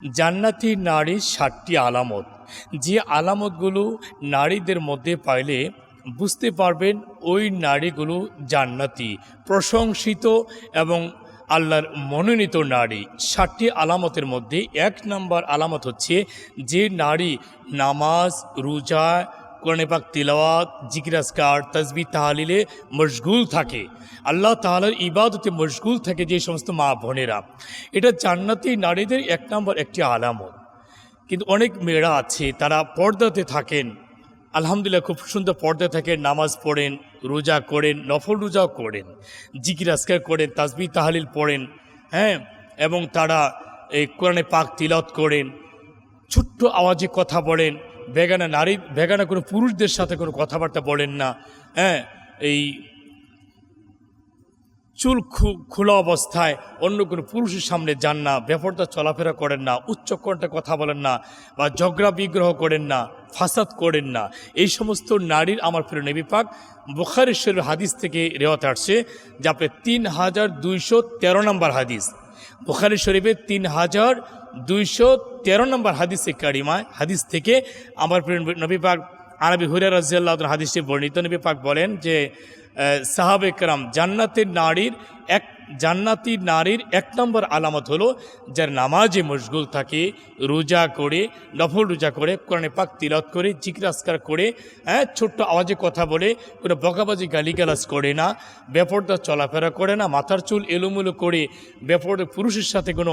জান্নাতি নারীর ষাটটি আলামত। যে আলামতগুলো নারীদের মধ্যে পাইলে বুঝতে পারবেন ওই নারীগুলো জান্নাতি, প্রশংসিত এবং আল্লাহর মনোনীত নারী। ষাটটি আলামতের মধ্যে এক নম্বর আলামত হচ্ছে যে নারী নামাজ, রোজা কোরআনে পাক তিলাওয়াত, জিকিরাজকার তসবি তাহালিলে মশগুল থাকে। আল্লাহ তাহলার ইবাদতে মশগুল থাকে যে সমস্ত মা বোনেরা। এটা জান্নাতি নারীদের এক নম্বর একটি আলামত। কিন্তু অনেক মেয়েরা আছে, তারা পর্দাতে থাকেন। আলহামদুলিল্লাহ খুব সুন্দর পর্দায় থাকেন, নামাজ পড়েন, রোজা করেন, নফল রোজাও করেন জিকির আসকার করেন তাসবি তাহালিল পড়েন হ্যাঁ? এবং তারা এই কোরআনে পাক তিলত করেন, ছোট্ট আওয়াজে কথা বলেন বেগানা নারী বেগানা কোনো পুরুষদের সাথে কোনো কথাবার্তা বলেন না। হ্যাঁ এই চুল খোলা অবস্থায় অন্য কোনো পুরুষের সামনে যান না ব্যাপারটা চলাফেরা করেন না, উচ্চ কণ্ঠে কথা বলেন না বা ঝগড়া, বিগ্রহ করেন না, ফাসাদ করেন না। এই সমস্ত নারীর আমার প্রিয় নবী পাক বুখারেশ্বরের হাদিস থেকে রেওয়াত আসছে, যা আপনি তিন হাজার দুইশো তেরো নম্বর হাদিস। বুখারি শরীফের তিন হাজার দুইশো তেরো নম্বর হাদিসে কারিমায় হাদিস থেকে আমার প্রিয় নবী পাক আরবি হুরিয়া রাজিয়াল্লাহ হাদিসটি বর্ণিত। নবী পাক বলেন যে সাহাবে কারাম জান্নাতের নারীর এক জান্নাতি নারীর এক নম্বর আলামত হলো যার নামাজে মশগুল থাকে, রোজা করে, নফল রোজা করে, কোরআনে পাক তিলত করে জিজ্ঞাসকার করে হ্যাঁ ছোট্ট আওয়াজে কথা বলে, কোনো বকাবাজি গালিগালাজ করে না ব্যাপারটা চলাফেরা করে না, মাথার চুল এলোমেলো করে ব্যাপারে পুরুষের সাথে কোনো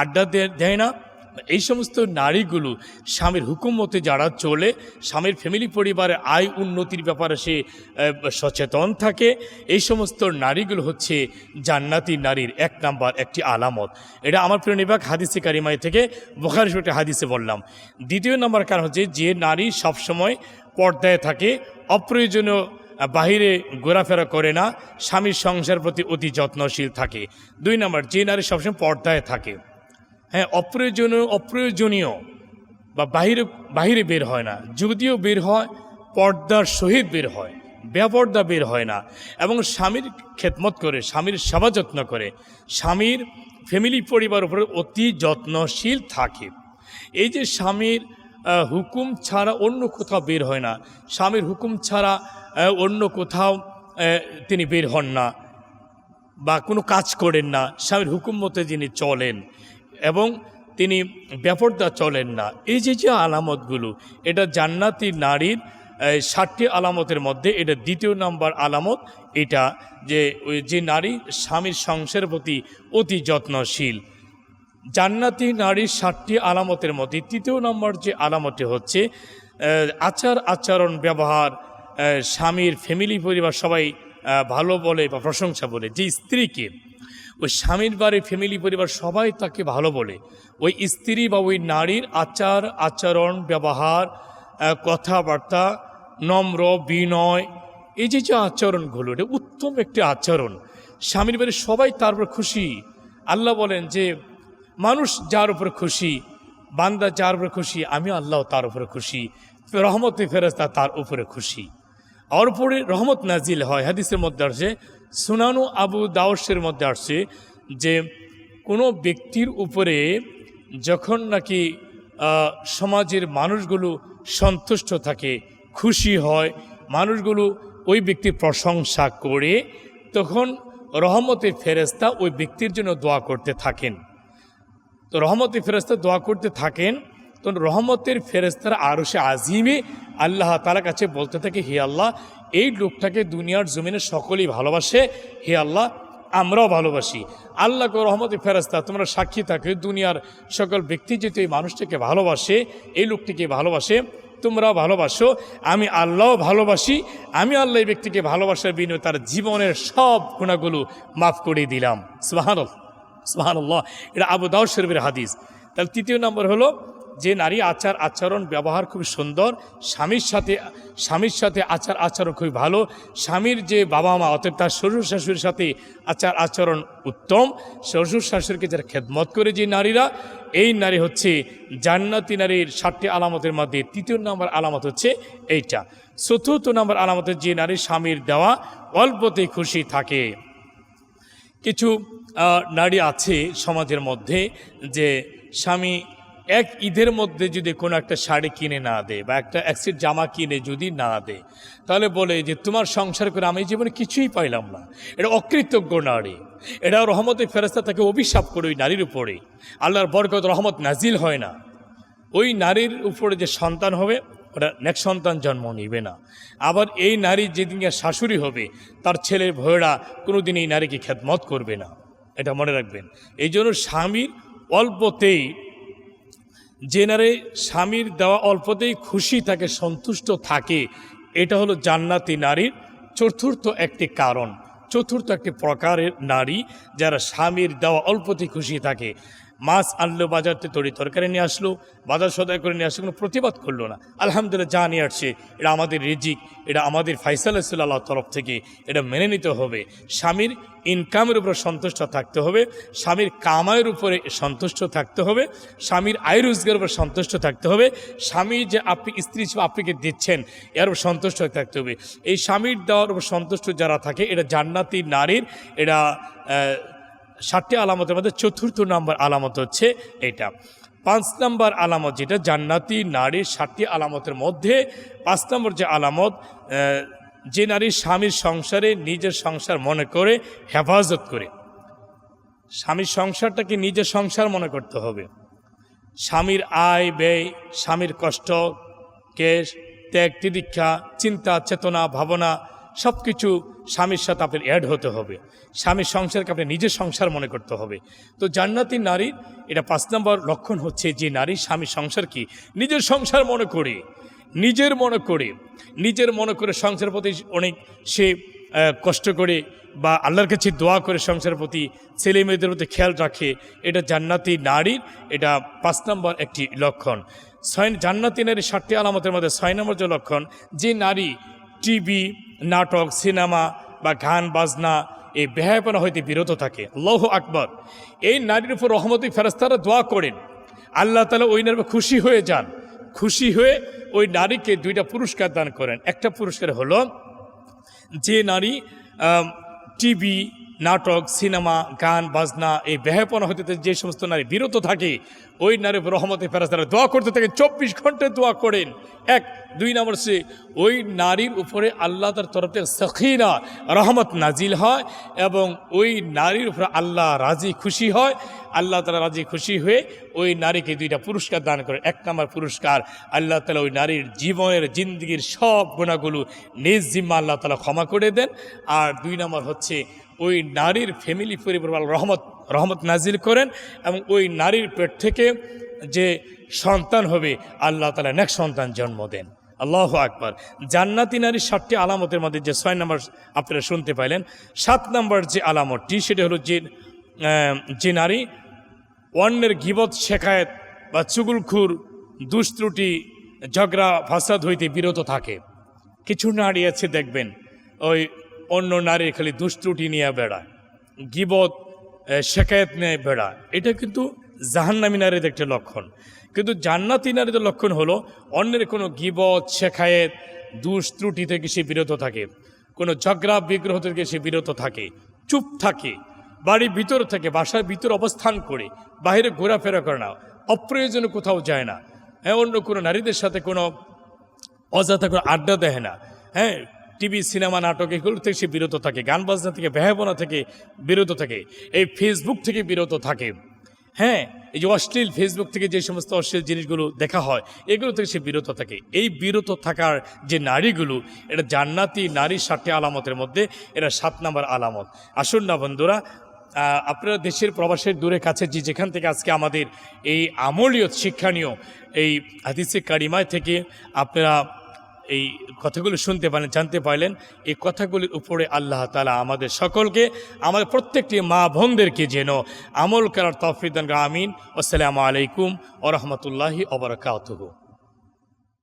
আড্ডা দেয় না এই সমস্ত নারীগুলো স্বামীর হুকুম মতে যারা চলে, স্বামীর ফ্যামিলি পরিবারের আয় উন্নতির ব্যাপারে সে সচেতন থাকে। এই সমস্ত নারীগুলো হচ্ছে জান্নাতি নারীর এক নাম্বার একটি আলামত। এটা আমার প্রিয় নিবাক হাদিসে কারিমাই থেকে বোখারি হাদিসে বললাম। দ্বিতীয় নম্বর কারণ হচ্ছে যে নারী সবসময় পর্দায় থাকে, অপ্রয়োজনীয় বাহিরে ঘোরাফেরা করে না, স্বামীর সংসার প্রতি অতি যত্নশীল থাকে। দুই নম্বর, যে নারী সবসময় পর্দায় থাকে। হ্যাঁ অপ্রয়োজনীয় অপ্রয়োজনীয় বা বাহিরে বাহিরে বের হয় না। যদিও বের হয়, পর্দার সহিত বের হয়, বেপর্দা বের হয় না। এবং স্বামীর খেদমত করে, স্বামীর সেবা যত্ন করে, স্বামীর ফ্যামিলি পরিবার উপরে অতি যত্নশীল থাকে। এই যে স্বামীর হুকুম ছাড়া অন্য কোথাও বের হয় না, স্বামীর হুকুম ছাড়া অন্য কোথাও তিনি বের হন না বা কোনো কাজ করেন না, স্বামীর হুকুম মতে যিনি চলেন এবং তিনি ব্যাপারটা চলেন না। এই যে যে আলামতগুলো, এটা জান্নাতি নারীর ষাটটি আলামতের মধ্যে এটা দ্বিতীয় নাম্বার আলামত, এটা যে যে নারী স্বামীর সংসারের প্রতি অতি যত্নশীল। জান্নাতি নারীর ষাটটি আলামতের মধ্যে তৃতীয় নম্বর যে আলামতটি হচ্ছে আচার আচরণ ব্যবহার স্বামীর ফ্যামিলি পরিবার সবাই ভালো বলে বা প্রশংসা বলে। যে স্ত্রীকে ওই স্বামীর বাড়ির ফ্যামিলি পরিবার সবাই তাকে ভালো বলে। ওই স্ত্রী বা ওই নারীর আচার, আচরণ, ব্যবহার কথাবার্তা, নম্র, বিনয়, এই যে যে আচরণগুলো, এটা উত্তম একটি আচরণ। স্বামীর বাড়ির সবাই তার উপর খুশি। আল্লাহ বলেন যে, মানুষ যার উপর খুশি, বান্দা যার উপরে খুশি আমি আল্লাহ তার উপরে খুশি। রহমতে ফেরস্তা তার উপরে খুশি। আর উপরে রহমত নাজিল হয়। হাদিসের মধ্যে আসছে সুনানু আবু দাওসের মধ্যে আসছে যে কোনো ব্যক্তির উপরে যখন নাকি সমাজের মানুষগুলো সন্তুষ্ট থাকে, খুশি হয়, মানুষগুলো ওই ব্যক্তির প্রশংসা করে, তখন রহমতের ফেরেস্তা ওই ব্যক্তির জন্য দোয়া করতে থাকেন। তো রহমতের ফেরেস্তা দোয়া করতে থাকেন, তখন রহমতের ফেরেস্তার আরও সে আজিমে আল্লাহ তালা কাছে বলতে থাকে, হে আল্লাহ এই লোকটাকে দুনিয়ার জমিনে সকলেই ভালোবাসে। হে আল্লাহ, আমরাও ভালোবাসি। আল্লাহকে রহমতের ফেরাস্তা তোমরা সাক্ষী থাকে, দুনিয়ার সকল ব্যক্তি যেহেতু এই মানুষটাকে ভালোবাসে, এই লোকটিকে ভালোবাসে, তোমরাও ভালোবাসো। আমি আল্লাহ ভালোবাসি, আমি আল্লাহ এই ব্যক্তিকে ভালোবাসার বিনিময়ে তার জীবনের সব গুণাগুলো মাফ করে দিলাম। সুবাহান সুবহানাল্লাহ। এটা আবু দাউদ শরীফের হাদিস। তাহলে তৃতীয় নম্বর হলো যে নারী আচার আচরণ ব্যবহার খুব সুন্দর, স্বামীর সাথে স্বামীর সাথে আচার আচরণ খুবই ভালো, স্বামীর যে বাবা মা অর্থাৎ তার শ্বশুর শাশুড়ির সাথে আচার আচরণ উত্তম, শ্বশুর শাশুড়িকে যারা খেদমত করে যে নারীরা, এই নারী হচ্ছে জান্নাতি নারীর ষাটটি আলামতের মধ্যে তৃতীয় নম্বর আলামত হচ্ছে এইটা। চতুর্থ নম্বর আলামত হচ্ছে যে নারী স্বামীর দেওয়া অল্পতেই খুশি থাকে। কিছু নারী আছে সমাজের মধ্যে যে স্বামী এক ঈদের মধ্যে যদি কোনো একটা শাড়ি কিনে না দেয় বা একটা অ্যাক্সিড জামা কিনে যদি না দেয় তাহলে বলে যে তোমার সংসার করে আমি জীবনে কিছুই পাইলাম না। এটা অকৃতজ্ঞ নারী। এটা রহমতের ফেরস্তা তাকে অভিশাপ করে ওই নারীর উপরে। আল্লাহর বরকত, রহমত নাজিল হয় না। ওই নারীর উপরে যে সন্তান হবে, ওটা নেক্সট সন্তান জন্ম নিবে না। আবার এই নারী যেদিনকে শাশুড়ি হবে, তার ছেলের ভয়েরা কোনোদিন এই নারীকে খেদমত করবে না। এটা মনে রাখবেন। এই জন্য স্বামীর অল্পতেই যে নারী স্বামীর দেওয়া অল্পতেই খুশি থাকে, সন্তুষ্ট থাকে, এটা হলো জান্নাতি নারীর চতুর্থ একটি কারণ। চতুর্থ একটি প্রকারের নারী যারা স্বামীর দেওয়া অল্পতেই খুশি থাকে। মাছ আনলো বাজারতে তরি তরকারি নিয়ে আসলো, বাজার সদায় করে নিয়ে আসলো, কোনো প্রতিবাদ করল না। আলহামদুলিল্লাহ, যা নিয়ে আসছে, এটা আমাদের রিজিক, এটা আমাদের ফাইসাল আল্লাহ তরফ থেকে, এটা মেনে নিতে হবে। স্বামীর ইনকামের উপরে সন্তুষ্ট থাকতে হবে, স্বামীর কামাইয়ের উপরে সন্তুষ্ট থাকতে হবে, স্বামীর আয় রোজগারের উপরে সন্তুষ্ট থাকতে হবে, স্বামী যে আপনি স্ত্রী হিসেবে আপনাকে দিচ্ছেন, এর উপর সন্তুষ্ট থাকতে হবে। এই স্বামীর দেওয়ার উপর সন্তুষ্ট যারা থাকে, এটা জান্নাতি নারীর, এটা ষাটটি আলামতের মধ্যে চতুর্থ নম্বর আলামত হচ্ছে এটা। পাঁচ নম্বর আলামত যেটা, জান্নাতি নারীর ষাটটি আলামতের মধ্যে পাঁচ নম্বর যে আলামত যে নারী স্বামীর সংসারে নিজের সংসার মনে করে, হেফাজত করে। স্বামীর সংসারটাকে নিজের সংসার মনে করতে হবে। স্বামীর আয়, ব্যয়, স্বামীর কষ্ট, কেশ, ত্যাগ তিদীক্ষা চিন্তা, চেতনা, ভাবনা সব কিছু স্বামীর সাথে আপনার অ্যাড হতে হবে। স্বামীর সংসারকে আপনি নিজের সংসার মনে করতে হবে। তো জান্নাতি নারীর এটা পাঁচ নম্বর লক্ষণ হচ্ছে যে নারী স্বামীর সংসার কি? নিজের সংসার মনে করে, নিজের মনে করে, নিজের মনে করে সংসারের প্রতি অনেক সে কষ্ট করে বা আল্লাহর কাছে দোয়া করে সংসারের প্রতি, ছেলে মেয়েদের প্রতি খেয়াল রাখে, এটা জান্নাতি নারীর এটা পাঁচ নম্বর একটি লক্ষণ। ছয়, জান্নাতি নারীর ষাটটি আলামতের মধ্যে ছয় নম্বর যে লক্ষণ, যে নারী টিভি, নাটক, সিনেমা বা গান, বাজনা এই বেহায়পনা হইতে বিরত থাকে। লৌহ আকবর। এই নারীর উপর রহমতি ফেরস্তারা দোয়া করেন। আল্লাহ তালা ওই নারী খুশি হয়ে যান। খুশি হয়ে ওই নারীকে দুইটা পুরস্কার দান করেন। একটা পুরস্কার হলো যে নারী টিভি নাটক, সিনেমা, গান, বাজনা, এই ব্যাহপনা হতে যে সমস্ত নারী বিরত থাকে, ওই নারী রহমতে ফেরাস্তারা দোয়া করতে থাকে চব্বিশ ঘন্টায় দোয়া করেন। এক, দুই নম্বর সে ওই নারীর উপরে আল্লাহ তার তরফ থেকে সখিনা রহমত নাজিল হয় এবং ওই নারীর উপরে আল্লাহ রাজি খুশি হয়। আল্লাহ তালা রাজি খুশি হয়ে ওই নারীকে দুইটা পুরস্কার দান করে। এক নম্বর পুরস্কার, আল্লাহ তালা ওই নারীর জীবনের, জিন্দগির সব গুণাগুলো নিজ জিম্মা আল্লাহ তালা ক্ষমা করে দেন। আর দুই নম্বর হচ্ছে ওই নারীর ফ্যামিলি পরিবার রহমত রহমত নাজিল করেন এবং ওই নারীর পেট থেকে যে সন্তান হবে, আল্লাহ তালা নেক্সট সন্তান জন্ম দেন। আল্লাহ আকবার। জান্নাতি নারীর সাতটি আলামতের মধ্যে যে ছয় নম্বর আপনারা শুনতে পাইলেন, সাত নম্বর যে আলামতটি, সেটা হলো যে যে নারী অন্যের গিবত, শেখায়ত বা চুগুলখুর দুষ্ত্রুটি ঝগড়া, ফাসাদ হইতে বিরত থাকে। কিছু নারী আছে, দেখবেন, ওই অন্য নারীর খালি দুষ্ত্রুটি নিয়ে বেড়ায়, গিবত শেখায়ত নিয়ে বেড়ায়। এটা কিন্তু জাহান্নামী নারীর একটা লক্ষণ। কিন্তু জান্নাতি নারীদের লক্ষণ হলো অন্যের কোনো গিবত শেখায়েত দুষ্ত্রুটি থেকে সে বিরত থাকে। কোনো ঝগড়া, বিগ্রহ থেকে সে বিরত থাকে, চুপ থাকে, বাড়ির ভিতর থেকে, বাসার ভিতর অবস্থান করে, বাইরে ঘোরাফেরা করে না, অপ্রয়োজনে কোথাও যায় না। হ্যাঁ অন্য কোনো নারীদের সাথে কোনো অযথা করে আড্ডা দেয় না। হ্যাঁ টিভি, সিনেমা, নাটক এগুলো থেকে সে বিরত থাকে। গান বাজনা থেকে ব্যহাবনা থেকে বিরত থাকে। এই ফেসবুক থেকে বিরত থাকে। হ্যাঁ এই যে অশ্লীল ফেসবুক থেকে যে সমস্ত অশ্লীল জিনিসগুলো দেখা হয়, এগুলো থেকে সে বিরত থাকে। এই বিরত থাকার যে নারীগুলো, এটা জান্নাতি নারীর সাতটি আলামতের মধ্যে এটা সাত নম্বর আলামত। আসুন না বন্ধুরা আপনারা দেশের প্রবাসের দূরে কাছে যে যেখান থেকে আজকে আমাদের এই আমলীয় শিক্ষণীয় এই হাদিসে কারিমায় থেকে আপনারা এই কথাগুলো শুনতে পারলেন জানতে পারলেন, এই কথাগুলির উপরে আল্লাহ তালা আমাদের সকলকে, আমাদের প্রত্যেকটি মা বোনদেরকে যেন আমল করার তফিদান আমিন। আসসালামু আলাইকুম ও রহমতুল্লাহি ওবরাকাতহু